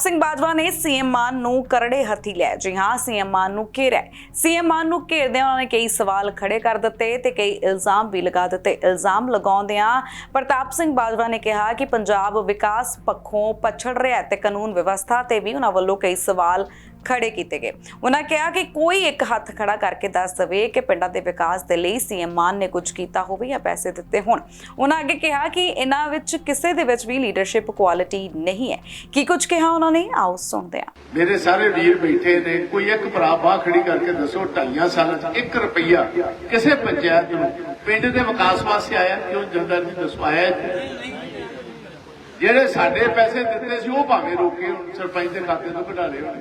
ਸਿੰਘ ਬਾਜਵਾ ਨੇ ਸੀਐਮ ਮਾਨ ਨੂੰ ਕਰੜੇ ਹੱਥੀ ਲਿਆ ਜੀ ਹਾਂ, ਸੀਐਮ ਮਾਨ ਨੂੰ ਘੇਰਿਆ ਸੀਐਮ ਮਾਨ ਨੂੰ ਘੇਰਦਿਆਂ ਉਹਨਾਂ ਨੇ ਕਈ ਸਵਾਲ ਖੜੇ ਕਰ ਦਿੱਤੇ ਤੇ ਕਈ ਇਲਜ਼ਾਮ ਵੀ ਲਗਾ ਦਿੱਤੇ। ਇਲਜ਼ਾਮ ਲਗਾਉਂਦਿਆਂ ਪ੍ਰਤਾਪ ਸਿੰਘ ਬਾਜਵਾ ਨੇ ਕਿਹਾ ਕਿ ਪੰਜਾਬ ਵਿਕਾਸ ਪੱਖੋਂ ਪਛੜ ਰਿਹਾ ਤੇ ਕਾਨੂੰਨ ਵਿਵਸਥਾ ਤੇ ਵੀ ਉਹਨਾਂ ਵੱਲੋਂ ਕਈ ਸਵਾਲ ਖੜੇ ਕੀਤੇ ਗਏ। ਉਹਨਾਂ ਕਿਹਾ ਕਿ ਕੋਈ ਇੱਕ ਹੱਥ ਖੜਾ ਕਰਕੇ ਦੱਸ ਦੇਵੇ ਕਿ ਪਿੰਡਾਂ ਦੇ ਵਿਕਾਸ ਦੇ ਲਈ ਸੀਐਮ ਮਾਨ ਨੇ ਕੁਝ ਕੀਤਾ ਹੋਵੇ ਜਾਂ ਪੈਸੇ ਦਿੱਤੇ ਹੋਣ। ਉਹਨਾਂ ਅੱਗੇ ਕਿਹਾ ਕਿ ਇਹਨਾਂ ਵਿੱਚ ਕਿਸੇ ਦੇ ਵਿੱਚ ਵੀ ਲੀਡਰਸ਼ਿਪ ਕੁਆਲਿਟੀ ਨਹੀਂ ਹੈ। ਕੀ ਕੁਝ ਕਿਹਾ ਉਹਨਾਂ ਨੇ? ਆਓ ਸੁਣਦੇ ਹਾਂ। ਮੇਰੇ ਸਾਰੇ ਵੀਰ ਬੈਠੇ ਨੇ, ਕੋਈ ਇੱਕ ਭਰਾ ਬਾਹ ਖੜੀ ਕਰਕੇ ਦੱਸੋ, ਢਾਈਆਂ ਸਾਲਾਂ ਚ 1 ਰੁਪਈਆ ਕਿਸੇ ਪੰਚਾਇਤ ਨੂੰ ਪਿੰਡ ਦੇ ਵਿਕਾਸ ਵਾਸਤੇ ਆਇਆ, ਕਿਉਂ ਜਨਤਾ ਜੀ ਦੱਸੋ, ਆਇਆ ਜਿਹੜੇ ਸਾਡੇ ਪੈਸੇ ਦਿੱਤੇ ਸੀ, ਉਹ ਭਾਵੇਂ ਰੋਕੇ ਹੁਣ, ਸਰਪੰਚ ਦੇ ਖਾਤੇ ਤੋਂ ਕਢਾ ਲਏ ਹੋਣੇ।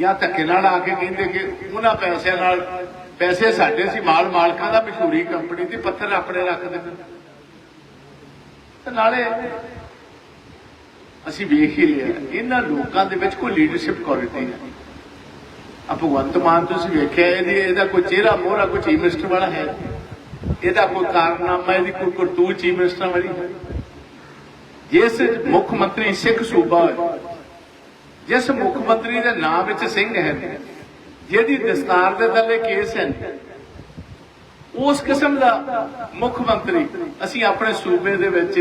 ਜਾਂ ਧੱਕੇ ਨਾਲ ਆ ਕੇ ਕਹਿੰਦੇ ਕਿ ਉਹਨਾਂ ਪੈਸਿਆਂ ਨਾਲ, ਪੈਸੇ ਸਾਡੇ ਸੀ, ਮਾਲ ਮਾਲਕਾਂ ਦਾ ਮਸ਼ਹੂਰੀ ਕੰਪਨੀ ਦੀ ਪੱਥਰ ਆਪਣੇ ਰੱਖ ਦੇਣ। ਤੇ ਨਾਲੇ ਅਸੀਂ ਵੇਖ ਹੀ ਲਿਆ, ਇਹਨਾਂ ਲੋਕਾਂ ਦੇ ਵਿੱਚ ਕੋਈ ਲੀਡਰਸ਼ਿਪ ਕੁਆਲਿਟੀ ਨਹੀਂ। ਆ ਭਗਵੰਤ ਮਾਨ ਤੁਸੀਂ ਵੇਖਿਆ, ਇਹਦੀ ਇਹਦਾ ਕੋਈ ਚਿਹਰਾ ਮੋਹਰਾ, ਕੋਈ ਚੀਫ ਮਿਨਿਸਟਰ ਵਾਲਾ ਹੈ ਇਹਦਾ ਕੋਈ ਕਾਰਨਾਮਾ, ਇਹਦੀ ਕੋਈ ਕਰਤੂਤ ਚੀਫ ਮਿਨਿਸਟਰ ਵਾਲੀ ਹੈ ਜਿਸ ਮੁੱਖ ਮੰਤਰੀ ਸਿੱਖ ਸੂਬਾ ਹੋਏ ਜਿਸ ਮੁੱਖ ਮੰਤਰੀ ਦੇ ਨਾਮ ਵਿੱਚ ਸਿੰਘ ਹੈ, ਜਿਹਦੀ ਦਸਤਾਰ ਦੇ ਥੱਲੇ ਕੇਸ ਹੈ। ਉਸ ਕਿਸਮ ਦਾ ਮੁੱਖ ਮੰਤਰੀ ਅਸੀਂ ਆਪਣੇ ਸੂਬੇ ਦੇ ਵਿੱਚ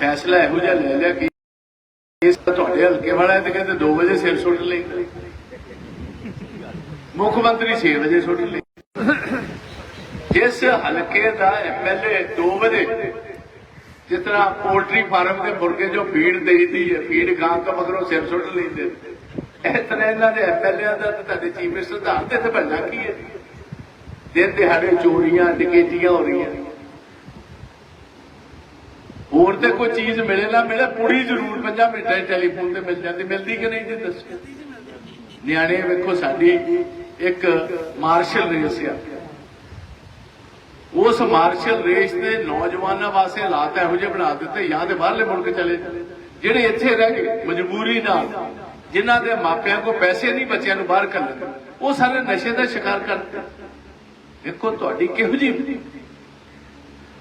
ਫੈਸਲਾ ਇਹੋ ਜਿਹਾ ਲੈ ਲਿਆ ਕਿ ਇਸ ਤੁਹਾਡੇ ਹਲਕੇ ਵਾਲਾ ਤੇ ਕਹਿੰਦੇ 2 ਵਜੇ ਸਿਰ ਸੁੱਟ ਲਈ। ਮੁੱਖ ਮੰਤਰੀ 6 ਵਜੇ ਸੁੱਟ ਲਈ। ਜਿਸ ਹਲਕੇ ਦਾ ਐਮਐਲਏ 2 ਵਜੇ ਜਿਸ ਤਰ੍ਹਾਂ ਪੋਲਟਰੀ ਫਾਰਮ ਦੇ ਮੁਰਗੇ ਜੋ ਫੀਡ ਦੇਈਦੀ ਹੈ, ਫੀਡ ਗਾਂ ਤੋਂ ਮਗਰੋਂ ਸਿਰ ਸੁੱਟ ਲੈਂਦੇ ਇਸ ਤਰ੍ਹਾਂ ਇਹਨਾਂ ਦੇ ਐਮਐਲਏ ਦਾ ਤੇ ਤੁਹਾਡੇ ਚੀਫ ਮਿਨਿਸਟਰ ਦਾ ਤੇ ਇੱਥੇ ਕੀ ਹੈ? ਦਿਨ ਦਿਹਾੜੇ ਚੋਰੀਆਂ, ਡਕੈਤੀਆਂ ਹੋ ਰਹੀਆਂ ਹੋਰ ਤੇ ਕੋਈ ਚੀਜ਼ ਮਿਲੇ ਨਾ ਮਿਲੇ, ਪੂਰੀ ਜ਼ਰੂਰ ਪੰਜਾਂ ਮਿੰਟਾਂ 'ਚ ਟੈਲੀਫੋਨ ਤੇ ਮਿਲ ਜਾਂਦੀ। ਮਿਲਦੀ ਕਿ ਨਹੀਂ ਜੀ ਦੱਸੋ? ਨਿਆਣੇ ਵੇਖੋ, ਸਾਡੀ ਇੱਕ ਮਾਰਸ਼ਲ ਰੇਸ ਆ। ਉਸ ਮਾਰਸ਼ਲ ਰੇਸ ਦੇ ਨੌਜਵਾਨਾਂ ਵਾਸਤੇ ਹਾਲਾਤ ਇਹੋ ਜਿਹੇ ਬਣਾ ਦਿੱਤੇ, ਜਾਂ ਤੇ ਬਾਹਰਲੇ ਮੁਲਕ ਚਲੇ ਜਿਹੜੇ ਇੱਥੇ ਰਹਿ ਗਏ, ਮਜਬੂਰੀ ਨਾਲ, ਜਿਨ੍ਹਾਂ ਦੇ ਮਾਪਿਆਂ ਕੋਲ ਪੈਸੇ ਨਹੀਂ, ਬੱਚਿਆਂ ਨੂੰ ਬਾਹਰ ਕੱਢਣ। ਉਹ ਸਾਰੇ ਨਸ਼ੇ ਦਾ ਸ਼ਿਕਾਰ ਕਰਦੇ ਵੇਖੋ ਤੁਹਾਡੀ ਕਿਹੋ ਜਿਹੀ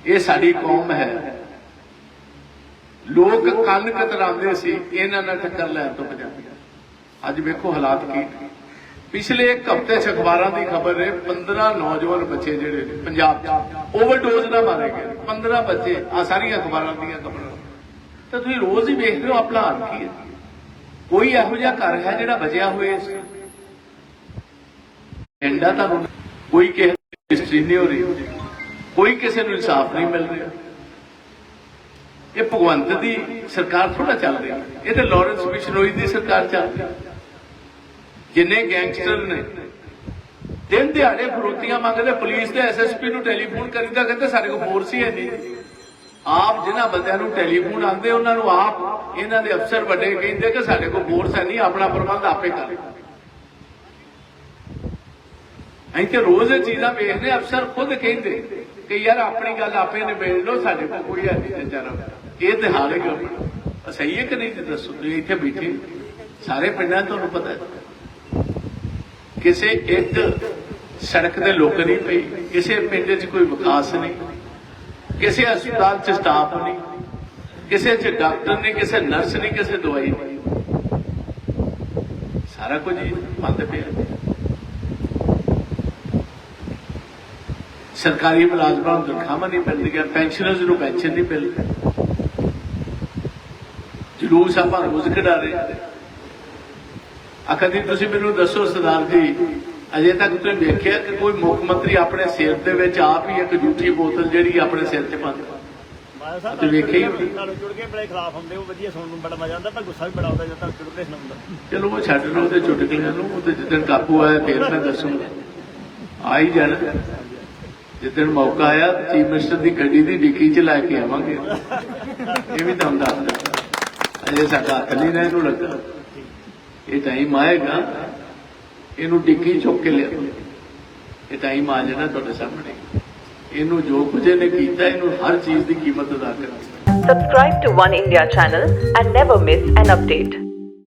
ਇਹ ਸਾਡੀ ਕੌਮ ਹੈ। ਲੋਕ ਕੰਨ ਕਤਰਾਉਂਦੇ ਸੀ, ਇਹਨਾਂ ਨਾਲ ਟੱਕਰ ਲੈਣ ਤੋਂ ਬਚਾਉਂਦੇ ਅੱਜ ਵੇਖੋ ਹਾਲਾਤ ਕੀ ਪਿਛਲੇ ਇੱਕ ਹਫ਼ਤੇ ਚ ਅਖਬਾਰਾਂ ਦੀ ਖਬਰ ਹੈ 15 ਨੌਜਵਾਨ ਬੱਚੇ ਜਿਹੜੇ ਨੇ, ਪੰਜਾਬ 'ਚ ਓਵਰਡੋਜ਼ ਨਾਲ ਮਾਰੇ ਗਏ 15 ਬੱਚੇ ਆ ਸਾਰੀਆਂ ਅਖਬਾਰਾਂ ਦੀਆਂ ਖਬਰਾਂ। ਤਾਂ ਤੁਸੀਂ ਰੋਜ਼ ਹੀ ਵੇਖ ਰਹੇ ਹੋ, ਆਪਣਾ ਹਾਲ ਕੀ ਹੈ? ਕੋਈ ਇਹੋ ਜਿਹਾ ਘਰ ਹੈ ਜਿਹੜਾ ਬਚਿਆ ਹੋਇਆ ਇਸ ਐਂਡਾ ਤਾਂ ਕੋਈ ਕਿਸੇ ਹਿਸਟਰੀ ਨਹੀਂ ਹੋ ਰਹੀ। ਕੋਈ ਕਿਸੇ ਨੂੰ ਇਨਸਾਫ ਨਹੀਂ ਮਿਲ ਰਿਹਾ। ਇਹ ਭਗਵੰਤ ਦੀ ਸਰਕਾਰ ਥੋੜਾ ਚੱਲ ਰਹੀ। ਇਹ ਤੇ ਲਾਰੈਂਸ ਬਿਸ਼ਨੋਈ ਦੀ ਸਰਕਾਰ ਚੱਲ ਰਹੀ। ਜਿੰਨੇ ਗੈਂਗਸਟਰ ਨੇ। ਦਿਨ ਦਿਹਾੜੇ ਫਰੋਤੀਆਂ ਮੰਗਦੇ, ਪੁਲਿਸ ਦੇ ਐਸਐਸਪੀ ਨੂੰ ਟੈਲੀਫੋਨ ਕਰੀਦਾ, ਕਹਿੰਦੇ ਸਾਡੇ ਕੋਲ ਫੋਰਸ ਹੀ ਹੈ ਨਹੀਂ। ਆਪ ਜਿਨ੍ਹਾਂ ਬੰਦਿਆਂ ਨੂੰ ਟੈਲੀਫੋਨ ਆਉਂਦੇ, ਉਹਨਾਂ ਨੂੰ ਆਪ ਇਹਨਾਂ ਦੇ ਅਫਸਰ ਵੱਡੇ ਕਹਿੰਦੇ ਕਿ ਸਾਡੇ ਕੋਲ ਫੋਰਸ ਹੈ ਨਹੀਂ, ਆਪਣਾ ਪ੍ਰਬੰਧ ਆਪੇ ਕਰ। ਅਸੀਂ ਤੇ ਰੋਜ਼ ਇਹ ਚੀਜ਼ਾਂ ਵੇਖਦੇ ਅਫਸਰ ਖੁਦ ਕਹਿੰਦੇ ਕਿ ਯਾਰ ਆਪਣੀ ਗੱਲ ਆਪੇ ਨਿਬੇੜ ਲਓ, ਸਾਡੇ ਕੋਲ ਕੋਈ ਹੈ ਨਹੀਂ ਜਰਾ ਇਹ ਤੇ ਹਾਲ ਹੈ ਸਹੀ ਹੈ ਕਿ ਨਹੀਂ ਦੱਸੋ, ਤੁਸੀਂ ਇੱਥੇ ਬੈਠੇ ਸਾਰੇ ਪਿੰਡਾਂ 'ਚ ਤੁਹਾਨੂੰ ਪਤਾ ਹੈ। ਕਿਸੇ ਇੱਕ ਸੜਕ ਦੇ ਲੋਕ ਨਹੀਂ ਪਈ, ਕਿਸੇ ਪਿੰਡ 'ਚ ਕੋਈ ਵਿਕਾਸ ਨਹੀਂ, ਕਿਸੇ ਹਸਪਤਾਲ 'ਚ ਸਟਾਫ ਨਹੀਂ, ਕਿਸੇ 'ਚ ਡਾਕਟਰ ਨਹੀਂ, ਕਿਸੇ ਨਰਸ ਨਹੀਂ, ਕਿਸੇ ਦਵਾਈ ਨਹੀਂ। ਸਾਰਾ ਕੁਝ ਬੰਦ ਪਿਆ। ਸਰਕਾਰੀ ਮੁਲਾਜ਼ਮਾਂ ਨੂੰ ਤਨਖਾਹਾਂ ਨਹੀਂ ਮਿਲਦੀਆਂ ਪੈਨਸ਼ਨਰਸ ਨੂੰ ਪੈਨਸ਼ਨ ਨਹੀਂ ਮਿਲਦੀ। ਜਲੂਸ ਆਪਾਂ ਰੋਜ਼ ਕਢਾ ਰਹੇ ਹਾਂ ਆ ਕਦੀ ਤੁਸੀਂ ਮੈਨੂੰ ਦੱਸੋ ਸਰਦਾਰ ਜੀ ਅਜੇ ਤੱਕ ਤੁਸੀਂ ਵੇਖਿਆ ਕਿ ਕੋਈ ਮੁੱਖ ਮੰਤਰੀ ਆਪਣੇ ਸਿਰ ਦੇ ਵਿੱਚ ਆਪ ਹੀ ਇੱਕ ਝੂਠੀ ਬੋਤਲ ਜਿਹੜੀ ਆਪਣੇ ਸਿਰ ਤੇ ਪਾਉਂਦਾ? ਮਾਇਆ ਸਾਹਿਬ ਤੇ ਵੇਖਿਆ ਹੀ। ਨਾਲ ਜੁੜ ਕੇ ਬੜੇ ਖਿਲਾਫ ਹੁੰਦੇ ਉਹ ਵਧੀਆ ਸੁਣਨ ਨੂੰ ਬੜਾ ਮਜ਼ਾ ਆਉਂਦਾ ਪਰ ਗੁੱਸਾ ਵੀ ਬੜਾ ਆਉਂਦਾ ਜਦੋਂ ਤੱਕ ਕੇ ਸੁਣਾਉਂਦਾ ਚਲੋ ਉਹ ਛੱਡ ਲਓ ਤੇ ਚੁਟਕਲਿਆਂ ਨੂੰ ਉਹ ਤੇ ਜਿੱਦਣ ਕਾਬੂ ਆਇਆ ਫੇਰ ਮੈਂ ਦੱਸੂਗਾ। ਆ ਹੀ ਜਾਣਾ। ਜਿੱਦਣ ਮੌਕਾ ਆਇਆ ਚੀਫ ਮਿਨਿਸਟਰ ਦੀ ਗੱਡੀ ਦੀ ਡਿੱਕੀ 'ਚ ਲੈ ਕੇ ਆਵਾਂਗੇ। ਇਹ ਵੀ ਦੱਸ ਦਿੰਦਾ। ਅਜੇ ਸਾਡਾ ਹੱਥ ਨਹੀਂ ਨਾ ਇਹਨੂੰ ਲੱਗਾ। ਇਹ ਟਾਈਮ ਆਏਗਾ ਇਹਨੂੰ ਡਿੱਕੀ ਚੁੱਕ ਕੇ ਲਿਆ। ਇਹ ਟਾਈਮ ਆ ਜਾਣਾ ਤੁਹਾਡੇ ਸਾਹਮਣੇ। ਇਹਨੂੰ ਜੋ ਕੁਝ ਇਹਨੇ ਕੀਤਾ, ਇਹਨੂੰ ਹਰ ਚੀਜ਼ ਦੀ ਕੀਮਤ ਅਦਾ ਕਰਨੀ Subscribe to One India channel and never miss an update.